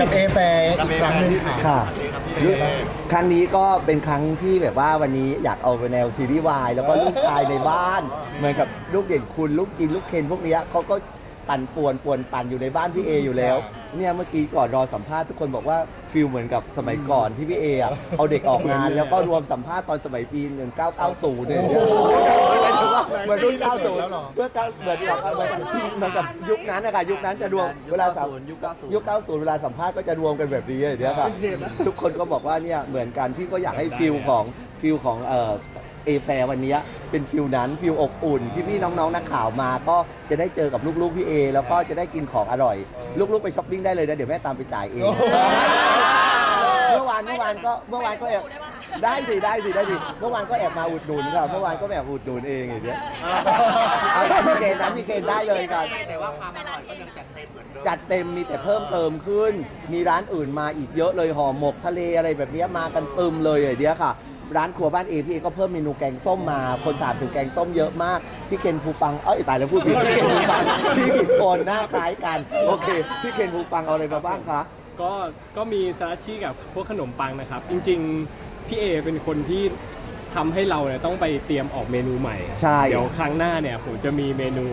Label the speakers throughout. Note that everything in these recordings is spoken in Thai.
Speaker 1: กับเอแฟร์อีกครั้งหนึ่งค่ะ
Speaker 2: ค่ะ
Speaker 3: ครับพี่เอ
Speaker 2: ครั้งนี้ก็เป็นครั้งที่แบบว่าวันนี้อยากเอาไปแนวซีรีส์วายแล้วก็ลูกชายในบ้าน เหมือนกับลูกเด่นคุณลูกกินลูกเคนพวกเนี้ยเขาก็ปั่นป่วนป่วนปั่นอยู่ในบ้านพี่เออยู่แล้ว เนี่ยเมื่อกี้ก่อนรอสัมภาษณ์ทุกคนบอกว่าฟิลเหมือนกับสมัยก่อนที่พี่เออะเอาเด็กออกงาน แล้วก็รวมสัมภาษณ์ตอนสมัยปี 1990เนี่ย เหมือนรุ่น90
Speaker 1: แล้วเหรอ
Speaker 2: เพื่อเหมือนกับเหมือนกับเหมือนกับยุคนั้นนะคะยุคนั้นจะรวมเวลาสัม
Speaker 4: ยุค90
Speaker 2: ยุค 90 เวลาสัมภาษณ์ก็จะรวมกันแบบนี้เดี๋ยวค่ะทุกคนก็บอกว่าเนี่ยเหมือนกันพี่ก็อยากให้ฟิลของฟิลของเอ่อเอแฟวันนี้เป็นฟิลนั้นฟิลอบอุ่น พี่ๆน้องๆนักข่าวมาก็จะได้เจอกับลูกๆพี่เอ แล้วก็จะได้กินของอร่อย ลูกๆไปช้อปปิ้งได้เลยนะเดี๋ยวแม่ตามไปจ่ายเอง เมื่อวานเมื่อวานก็เมื่อวานก็แอบได้ สิได้สิได้สิเมื่อวานก็แอบมาอุดหนุนค่ะเมื่อวานก็แอบอุดหนุนเองอย่างเงี้ยเอาแต่มีเกณฑ์นะมีเกณฑ์ได้เลยค่ะ
Speaker 3: แต่ว่าความอร่อยก็ยังจัดเต็มเหมือนเดิม
Speaker 2: จัดเต็มมีแต่เพิ่มเติมขึ้น มีร้านอื่นมาอีกเยอะเลยห่อหมกทะเลอะไรแบบเนี้ยมากันตึมเลยอย่างเดียวค่ะ ร้านครัวบ้านเอพี่เอก็เพิ่มเมนูแกงส้มมา คนถามถึงแกงส้มเยอะมากพี่เคนภูปังเอ้ยตายแล้วพูดผิดพี่เคนภูปังชี้ผิดคนหน้าคล้ายกันโอเคพี่เคนภูปังเอาอะไรมาบ้างคะ
Speaker 5: ก็ก็มีซาลาชิกับพวกขนมปังนะครับ จริง ๆ พี่เอเป็นคนที่ทำให้เราเนี่ยต้องไปเตรียมออกเมนูใหม่
Speaker 2: ใช่
Speaker 5: เดี๋ยวครั้งหน้าเนี่ยผมจะมีเมนู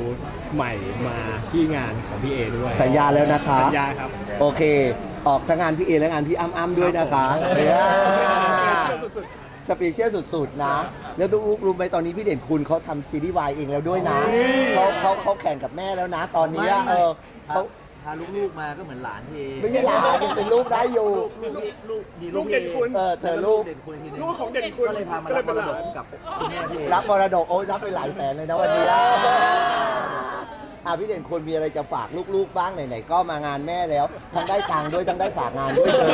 Speaker 5: ใหม่มาที่งานของพี่เอด้วย
Speaker 2: สัญญาแล้วนะคะ
Speaker 5: สัญญาครับ
Speaker 2: โอเค ออกทั้งงานพี่เอและงานพี่อ้ำอ้ำด้วยนะคะเนี่ย
Speaker 5: สุด
Speaker 2: สเปเชียลสุดๆนะ แล้วทุกๆรู้ไหมตอนนี้พี่เด่นคุณเขาทำซีรีส์วายเองแล้วด้วยนะเขาเขาเขาแข่งกับแม่แล้วนะ ตอนนี้
Speaker 4: ไม่
Speaker 2: เออ
Speaker 4: พา
Speaker 2: เขา
Speaker 4: พาลูกๆมาก็เหมือนหลานพี่
Speaker 2: ไม่ใช่หลานยังเป็นลูกได้อยู่
Speaker 4: ลูกลูกลูกดี
Speaker 5: ลูกเด่นคุณ
Speaker 2: เออเธอลูก
Speaker 4: เด่นคุณทีนึง
Speaker 5: ลูกของเด่นคุณ
Speaker 4: ก็เลยพามารับมรดกกับคุณแม่พี่
Speaker 2: รับมรดกโอ้ยรับไปหลายแสนเลยนะวันนี้อะพี่เด่นคุณมีอะไรจะฝากลูกๆบ้างไหนๆก็มางานแม่แล้วทั้งได้ตังค์ด้วยทั้งได้ฝากงานด้วยเลย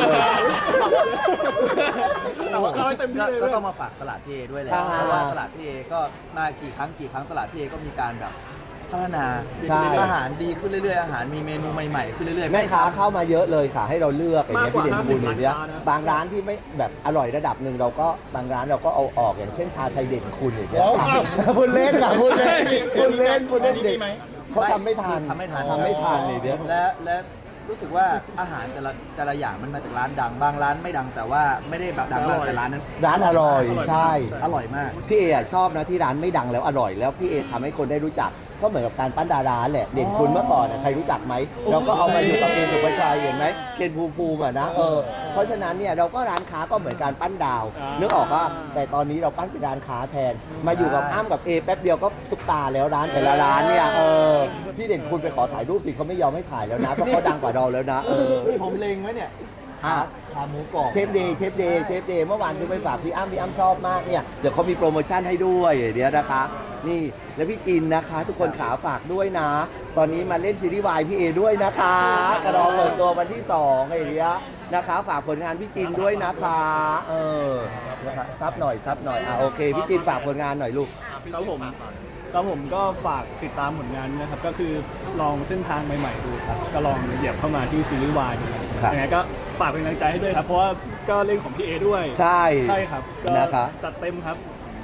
Speaker 5: เอาเอาให้เต็มที่
Speaker 4: ก็
Speaker 5: เลย
Speaker 4: ก็ต้องมาฝากตลาดพี่เอด้วยแหละ
Speaker 2: อ่า
Speaker 4: เพราะว่าตลาดพี่เอก็มากี่ครั้งกี่ครั้งตลาดพี่เอก็มีการแบบ พัฒนา
Speaker 2: ใช่
Speaker 4: อาหารดีขึ้นเรื่อยๆอาหารมีเมนูใหม่ๆขึ้นเรื่อยๆ
Speaker 2: แม่ค้า
Speaker 4: ซ้ำ
Speaker 2: เข้ามาเยอะเลยค่ะให้เราเลือกอย่างเงี้ย
Speaker 5: มากก
Speaker 2: พี่
Speaker 5: ว่า
Speaker 2: เด่นคุณอย่างเงี้ย
Speaker 5: 50ร้านค้านะ
Speaker 2: บางร้านที่ไม่แบบอร่อยระดับหนึ่งเราก็บางร้านเราก็เอาออกอย่างเช่นชาไทยเด่นคุณอย่างเงี้ย
Speaker 1: โอ้อ้าว
Speaker 2: พูดเล่นค่ะพูดเล่นพูดเล่นพูดเล่น
Speaker 1: อันนี้
Speaker 2: เด็ก
Speaker 1: มีไหม
Speaker 2: เขาทำไม่ทัน
Speaker 4: ทำไม่ทัน
Speaker 2: ทำไม่ทันอย่างเงี้ย
Speaker 4: และและรู้สึกว่าอาหารแต่ละแต่ละอย่างมันมาจากร้านดัง บางร้านไม่ดังแต่ว่าไม่ได้แบบดังมากแต่ร้านนั้น
Speaker 2: ร้านอร่อยใช่
Speaker 4: อร่อยมาก
Speaker 2: พี่เออะชอบนะที่ร้านไม่ดังแล้วอร่อยแล้วพี่เอทำให้คนได้รู้จัก ก็เหมือนกับการปั้นดาราแหละเด่นคุณเมื่อก่อนอะใครรู้จักไหมเราก็เอามาอยู่กับเคนสุภาชัยเห็นไหมเคนภูมิภูมิอะนะเออเพราะฉะนั้นเนี่ยเราก็ร้านค้าก็เหมือนการปั้นดาว
Speaker 5: อ่านึ
Speaker 2: นึกออกว่าแต่ตอนนี้เราปั้นเป็นร้านค้าแทน มาอยู่กับอ้ำกับเอแป๊บเดียวก็ซุปตาแล้วร้านแต่ละร้านเนี่ยเออพี่เด่นคุณไปขอถ่ายรูปสิเขาไม่ยอมให้ถ่ายแล้วนะเพราะเขาดังกว่าเราแล้วนะเออ
Speaker 4: นี่ผมเล็งไว้เนี่ย
Speaker 2: อะ
Speaker 4: ขาหมูกรอบ
Speaker 2: เชฟเดย์เชฟเดย์เชฟเดย์เมื่อวานซื้อไปฝากพี่อ้ำพี่อ้ำชอบมากเนี่ย เดี๋ยวเขามีโปรโมชั่นให้ด้วยเดี๋ยวนะคะ นี่ แล้วพี่จินนะคะ ทุกคนขาฝากด้วยนะ ตอนนี้มาเล่นซีรีส์วายพี่เอด้วยนะคะกระดองเปิดตัววันที่2ไอ้เนี้ยนะคะ ฝากผลงานพี่จินด้วยนะคะ เออนะคะซับหน่อยซับหน่อยอะโอเคพี่จินฝากผลงานหน่อยลูก
Speaker 5: ครับผมครับผมก็ฝากติดตามผลงานนะครับ ก็คือลองเส้นทางใหม่ๆดูครับ ก็ลองเหยียบเข้ามาที่ซีรีส์วายดูครับ
Speaker 2: ครับ
Speaker 5: ยังไงก็ฝากเป็นกำลังใจให้ด้วยครับ เพราะว่าก็เล่นของพี่เอด้วย
Speaker 2: ใช่
Speaker 5: ใช่ครับก็
Speaker 2: นะครับ
Speaker 5: จัดเต็มครับ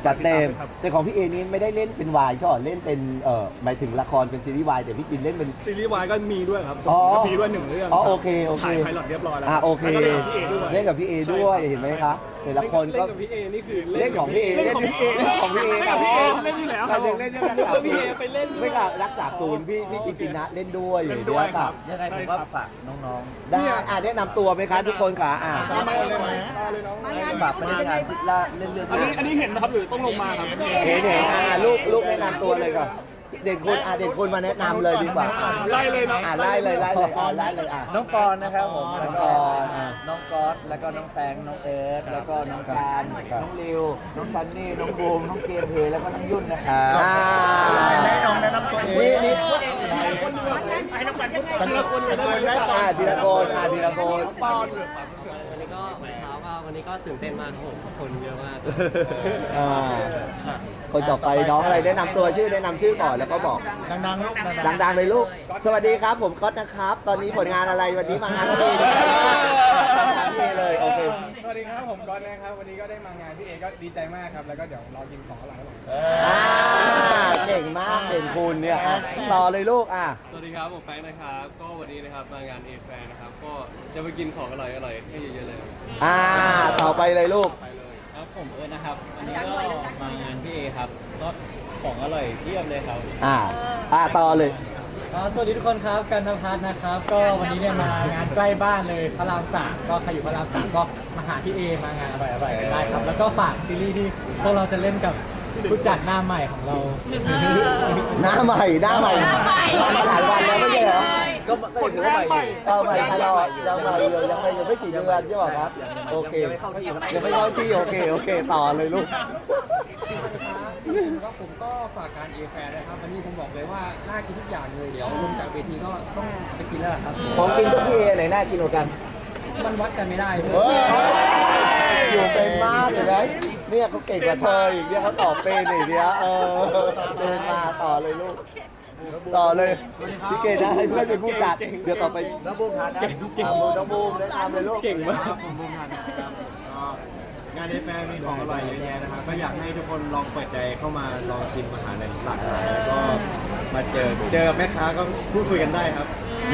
Speaker 2: จัดเต็ม
Speaker 5: ฝากติดตาด้วยครับ
Speaker 2: แต่ของพี่เอนี้ไม่ได้เล่นเป็นวายใช่หรอเล่นเป็นเอ่อหมายถึงละครเป็นซีรีส์วายแต่พี่จินเล่นเป็น
Speaker 5: ซีรีส์วายก็มีด้วยครับ
Speaker 2: อ๋อ
Speaker 5: ก็มีด้วยหนึ่งเรื่อง
Speaker 2: อ๋อ
Speaker 5: รับ
Speaker 2: โอเคโอเค
Speaker 5: ถ่ายไพลอตเรียบร้อยแล้ว
Speaker 2: อะโอเค
Speaker 5: แล้วก็เล่นกับพี่เอด้วย
Speaker 2: เล่นกับพี่เอด้วยเห็นไหมคะแต่ละคนก็
Speaker 5: เล่นกับพี่เอนี่คือ
Speaker 2: เล่นของพี่เอ
Speaker 5: เล่นของพี่เอ
Speaker 2: เล่นของพี่เอ
Speaker 5: เล่นกับพี่เอเล่นอยู่แล้วค
Speaker 2: เรา
Speaker 5: รับ
Speaker 2: ถึงเล่นเรื่องรักษา
Speaker 5: พี่เอไปเล่นด้วย
Speaker 2: ไม่กับรักษาศูนย์พี่พี่จินจินะเล่นด้วย
Speaker 5: เล่นด้วยครับ
Speaker 4: ยังไงผมก็ฝากน้อง
Speaker 2: ได้อะแนะนำตัวไหมคะทุกคนค่ะอะ
Speaker 1: มาเลยไหม
Speaker 4: ๆฝากพนักงานที่ล่าเล่นเรื่อง
Speaker 5: อันนี้อันนี้เห็นนะครับหรือต้องลงมาครับ
Speaker 2: เห็นเห็นอะลูกลูกแนะนำตัวเลยก่อนเด่นคุณอะเด่นคุณมาแนะนำเลยดีกว่าอะ
Speaker 5: ไล่เลยเนาะ
Speaker 2: อะไล่เลยไล่เลยอะไล่เลยอะ
Speaker 4: น้องปอนนะครับผม
Speaker 2: น้องปอนอะ
Speaker 4: น้องก๊อต แล้วก็น้องแฟงน้องเอิร์ธแล้วก็น้องการน้องริว น้องซันนี่น้องบูมน้องเกมเพลแล้วก็น้องยุ่นนะครับ
Speaker 2: อ่า
Speaker 1: ให้น้องแนะนำตัวเอง
Speaker 2: นี่นี่
Speaker 1: แต่ละคนเลยได้
Speaker 2: อะทีละคนอะทีละคน
Speaker 6: วันนี้ก็เช้าก็วันนี้ก็ตื่นเต้นมากครับผมคนเยอะมาก
Speaker 2: อ่า คนต่อไปน้องอะไรแนะนำตัวชื่อแนะนำชื่อก่อนแล้วก็บอก
Speaker 1: ดังๆลูกดัง
Speaker 2: ดังๆเลยลูก สวัสดีครับ ผมก๊อตนะครับ ตอนนี้ผลงานอะไรวันนี้มางานพี่เอทำงานพี่เอเลยโอเค
Speaker 5: วัสดีครับผมก๊อตนะครับ วันนี้ก็ได้มางานพี่เอก็ดีใจมากครับ แล้วก็เดี๋ยวรอกินของอร่อยๆ
Speaker 2: อ่าเก่งมากเด่นคุณเนี่ยอะต่อเลยลูกอะ
Speaker 6: สวัสดีครับ ผมแฟงนะครับ ก็วันนี้นะครับมางานเอแฟนนะครับ ก็จะไปกินของอร่อยอร่อยๆให้เยอะๆเลยครับ
Speaker 2: อ่า ต่อไปเลยลูก
Speaker 6: ครับผมเอิร์ธนะครับวันนี้ก็มางานพี่เอครับก็ของอร่อยเพียบเลยครับ
Speaker 2: อ่า อ่าต่อเลย
Speaker 7: สวัสดีทุกคนครับกันทพัฒน์นะครับ ก็วันนี้เนี่ยมางานใกล้บ้านเลยพระรามสามก็ใครอยู่พระรามสามก็มาหาพี่เอมางานอร่อยๆกันได้ครับ แล้วก็ฝากซีรีส์ที่พวกเราจะเล่นกับผู้จัดหน้าใหม่ของเรา
Speaker 2: หน้าใหม่ หน้าใหม่หน้ามาหลายวันแล้วไม่ใช่เหรอ
Speaker 4: ก็ก็ถือว่าใหม่อยู่
Speaker 2: เออใหม่ตลอดยังใหม่อยู่ยังไม่ยังไม่กี่เดือนใช่ไหมครับโอเค
Speaker 4: ยังไม่เข้าที่ครับ
Speaker 2: ยังไม่เข้าที่โอเคโอเคต่อเลยลูก
Speaker 7: ก็ผมก็ฝากการเอแฟร์นะครับวันนี้ผมบอกเลยว่าน่ากินทุกอย่างเลยเดี๋ยวลงจากเวทีก็ต้องไปกินแล้วล่ะครับ
Speaker 4: ของกินทุกพี่ไหนน่ากินกว่ากัน
Speaker 7: มันวัดกันไม่ได้เฮ้
Speaker 2: ยอยู่เป็นมากเลยนะ เนี่ยเขาเก่งกว่าเธออีกเนี่ยเขาตอบเป็นอีกเนี่ยเออเดินมาต่อเลยลูก ต่อเลยพี่เกดนะให้เพื่อนเป็นผู้จัด เดี๋ยวต่อไป
Speaker 4: แล้วบูมทานนะ
Speaker 2: เก่งน้องบูมแนะนำเลยลูก
Speaker 5: เก่งมาก
Speaker 1: ผมบูมพันธ์นะครับก็งานเอฟแฟมีของอร่อยเยอะแยะนะครับก็อยากให้ทุกคนลองเปิดใจเข้ามาลองชิมอาหารในหลากหลายแล้วก็มาเจอเจอแม่ค้าก็พูดคุยกันได้ครับ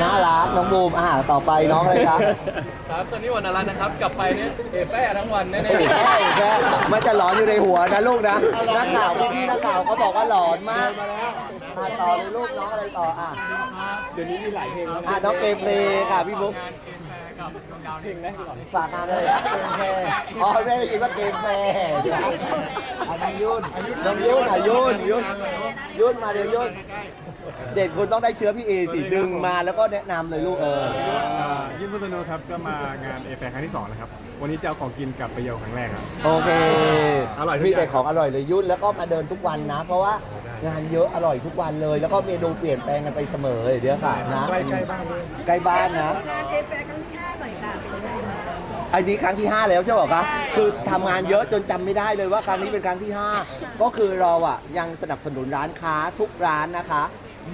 Speaker 2: น่ารักน้องบูมอ่าต่อไปน้องอะไรครับ
Speaker 6: ครับสวัสดีวันนารันนะครับ กลับไปเนี่ยเอแฟทั้งวันแน่
Speaker 2: แค่แค่มันจะหลอนอยู่ในหัวนะลูกนะนักข่าวพี่ๆนักข่าวเขาบอกว่าหลอนมากอะต่อเลยลูกน้องอะไรต่ออะ
Speaker 5: เดี๋ยวนี้มีหลายเพลงแล้ว
Speaker 2: อะน้องเกมเพลย์ค่ะพี่บุ๊ก
Speaker 5: เพลงแร กก่อน
Speaker 2: ฝากงานเลยนะเกมเพลย์อ๋อแม่ได้ยินว่าเกมเพลย์อันนี้ยุ่นน้องยุ่นอะยุ่นยุ่นยุ่นมาเดี๋ยวยุ่นเด็กคุณต้องได้เชื้อพี่เอสิดึงมาแล้วก็แนะนำเลยลูกเออ
Speaker 5: ยินพุทธโนครับก็มางานเอแฟครั้งที่2แล้วครับ วันนี้จะเอาของกินกลับไปเยาครั้งแรกครับ
Speaker 2: โอเค
Speaker 5: อร่อยทุก
Speaker 2: มี
Speaker 5: อย่าง
Speaker 2: แต่ของอร่อยเลยยุ่นแล้วก็มาเดินทุกวันนะ เพราะว่า งานเยอะอร่อยทุกวันเลย แล้วก็เมนูเปลี่ยนแปลงกันไปเสมอเลยเดี๋ยวค่ะนะ
Speaker 5: ใกล้ใกล้บ้านด้วย
Speaker 2: ใกล้บ้านนะ
Speaker 8: งานเอแฟครั้งที่5หน่อยค่ะเป็นยังไงบ้าง
Speaker 2: อันนี้ครั้งที่ 5 แล้วใช่ไหมคะคือทำงานเยอะจนจำไม่ได้เลยว่าครั้งนี้เป็นครั้งที่ 5 ก็คือเราอะยังสนับสนุนร้านค้าทุกร้านนะคะ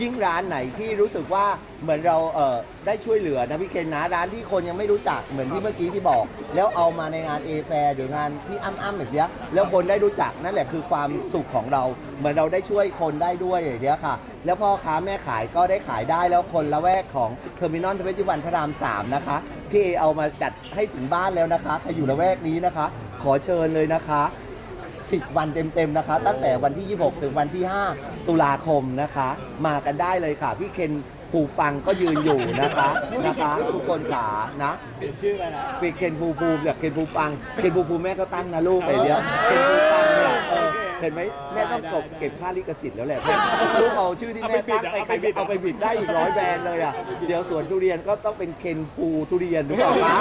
Speaker 2: ยิ่งร้านไหนที่รู้สึกว่าเหมือนเราเออได้ช่วยเหลือนะพี่เคนนะร้านที่คนยังไม่รู้จักเหมือนที่เมื่อกี้ที่บอก แล้วเอามาในงานเอแฟหรืองานที่อ้ำๆแบบเนี้ยแล้วคนได้รู้จักนั่นแหละคือความสุขของเรา เหมือนเราได้ช่วยคนได้ด้วยอย่างเนี้ยค่ะ แล้วพ่อค้าแม่ขายก็ได้ขายได้แล้วคนละแวกของเทอร์มินอลทเวนตี้วันพระรามสามนะคะพี่เอเอามาจัดให้ถึงบ้านแล้วนะคะใครอยู่ละแวกนี้นะคะ ขอเชิญเลยนะคะ10 วันเต็มๆนะคะ ตั้งแต่วันที่ 26 ถึงวันที่ 5 ตุลาคมนะคะ มากันได้เลยค่ะ พี่เคนผูปังก็ยืนอยู่นะคะนะคะ ทุกคนขานะ
Speaker 5: เป็นชื่ออะไรนะ
Speaker 2: เป็นเคนภูภูมิจากเคนภูปังเคนภูภูมิแม่ก็ตั้งนะลูกไปเนี้ยเคนภูปัง เนี่ยเออเห็นไหมแม่ต้องกบเก็บค่าลิขสิทธิ์แล้วแหละลูกเอาชื่อที่แม่ตั้งไปใครจะเอาไปบิดได้อีกร้อยแบรนด์เลยอะเดี๋ยวสวนทุเรียนก็ต้องเป็นเคนภูทุเรียนถูกเปล่าคะ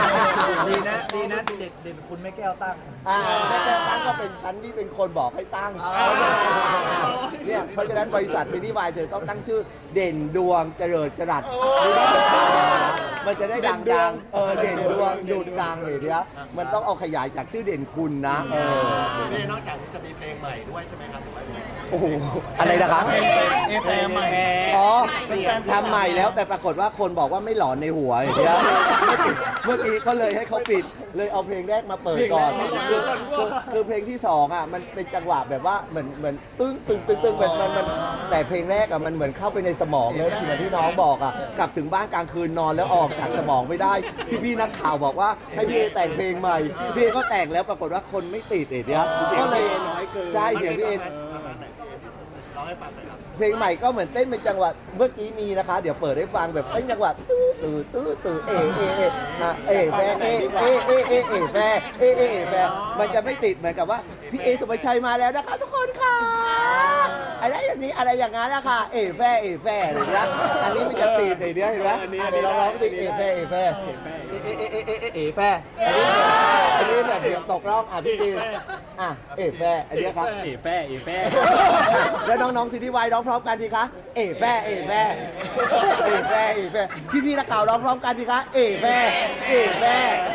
Speaker 4: ดีนะดีนะเด็ดเด่นคุณไม่แก้วตั้ง
Speaker 2: อ่าแม่แก้วตั้งก็เป็นชั้นที่เป็นคนบอกให้ตั้งเพราะฉะนั้นอ่าอ่าเนี่ยเพราะฉะนั้นบริษัทเทนี่วายเธอต้องตั้งชื่อเด่นดวงเจริญจรัส มันจะได้ดังๆเออเด่นดวงหยุดดังเลยเนี้ยมันต้องเอาขยายจากชื่อเด่นคุณนะเออ
Speaker 3: นี่นอกจากนี้จะมีเพลงใหม่ด้วยใช่ไหมครับหรือว่ายังไง
Speaker 2: โอ้โหอะไรนะครับ
Speaker 1: เอฟใหม่
Speaker 2: อ๋อเป็นการทำใหม่แล้วแต่ปรากฏว่าคนบอกว่าไม่หลอนในหัวอย่างเงี้ยเมื่อกี้ก็เลยให้เขาปิดเลยเอาเพลงแรกมาเปิดก่อนคือคือคือเพลงที่สองอะมันเป็นจังหวะแบบว่าเหมือนเหมือนตึ้งตึ้งตึ้งตึ้งมันมันมันแต่เพลงแรกอะมันเหมือนเข้าไปในสมองเลยเหมือนที่น้องบอกอะกลับถึงบ้านกลางคืนนอนแล้วออกจากสมองไม่ได้พี่พี่ๆนักข่าวบอกว่าให้พี่เอแต่งเพลงใหม่พี่เอก็แต่งแล้วปรากฏว่าคนไม่ติดเดียก็เลยใช่เสียงพี่เอ
Speaker 3: ให้ฟังหน่อยครับ
Speaker 2: เพลงใหม่ก็เหมือนเต้นเป็นจังหวะเมื่อกี้มีนะคะ เดี๋ยวเปิดให้ฟังแบบเต้นจังหวะตื้อตื้อตื้อตื้อเอเอเออะเอแฟเอเอเอเอเอแฟเอเอเอแฟมันจะไม่ติดเหมือนกับว่าพี่เอสุภชัยมาแล้วนะคะ ทุกคนค่ะ อะไรอย่างนี้อะไรอย่างนั้นนะคะเอแฟเอแฟอะไรอย่างเงี้ยอันนี้มันจะติดไอ้เนี้ยเห็นไหมอะเดี๋ยวเราร้องติดเอแฟเอแฟ
Speaker 4: เอเอเอเอเอเอเอแฟ
Speaker 2: อันนี้แบบอันนี้แบบเดี๋ยวตกร่องอะพี่ดีอะเอแฟอันเนี้ยครับ
Speaker 5: เอแฟเอแฟ
Speaker 2: แล้วน้องๆซีรีส์วายร้องพร้อมกันดีคะเอแฟเอแฟเอแฟเอแฟพี่ๆนักข่าวร้องพร้อมกันดีคะเอแฟเอแฟ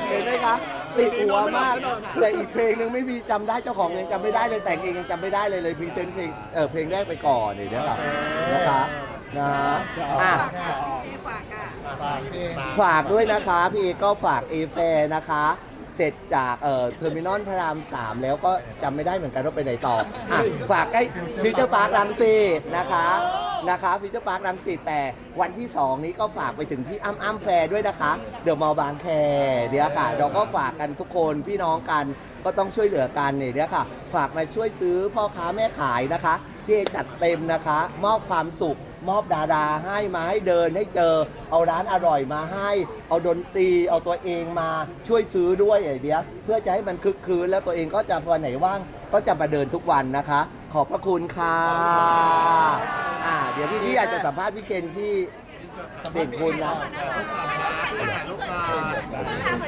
Speaker 2: เห็นไหมคะ ติดหัวมาก แต่อีกเพลงหนึ่งไม่มีจำได้เจ้าของยังจำไม่ได้เลยแต่งเองยังจำไม่ได้เลยเลยพรีเซนต์เพลงเออเพลงแรกไปก่อนเดี๋ยวนะครับนะคะนะอะ
Speaker 8: ฝากค่ะพี่เอฝากค่ะ
Speaker 3: ฝากเพลง
Speaker 2: ฝากด้วยนะคะพี่เอก็ฝากเอแฟนะคะ เสร็จจากเอ่อเทอร์มินอลพระราม 3 แล้วก็จำไม่ได้เหมือนกันว่าไปไหนต่ออะฝากใกล้ฟิวเจอร์พาร์ครังสิตนะคะ นะคะฟิวเจอร์พาร์ครังสิตแต่วันที่ 2 นี้ก็ฝากไปถึงพี่อ้ำอ้ำแฟร์ด้วยนะคะ เดี๋ยวมอบางแคเดี๋ยวค่ะ เราก็ฝากกันทุกคนพี่น้องกันก็ต้องช่วยเหลือกันเนี่ยเดี๋ยวค่ะ ฝากมาช่วยซื้อพ่อค้าแม่ขายนะคะพี่เอจัดเต็มนะคะ มอบความสุขมอบดาราให้มาให้เดินให้เจอ เอาร้านอร่อยมาให้ เอาดนตรีเอาตัวเองมาช่วยซื้อด้วยไอเดียเพื่อจะให้มันคึกคืนแล้วตัวเองก็จะวันไหนว่างก็จะมาเดินทุกวันนะคะ ขอบพระคุณค่ะอ่าเดี๋ยวพี่ๆอาจจะสัมภาษณ์พี่เคนพี่เด่นคุณนะ
Speaker 3: ถ่ายรูปก่อน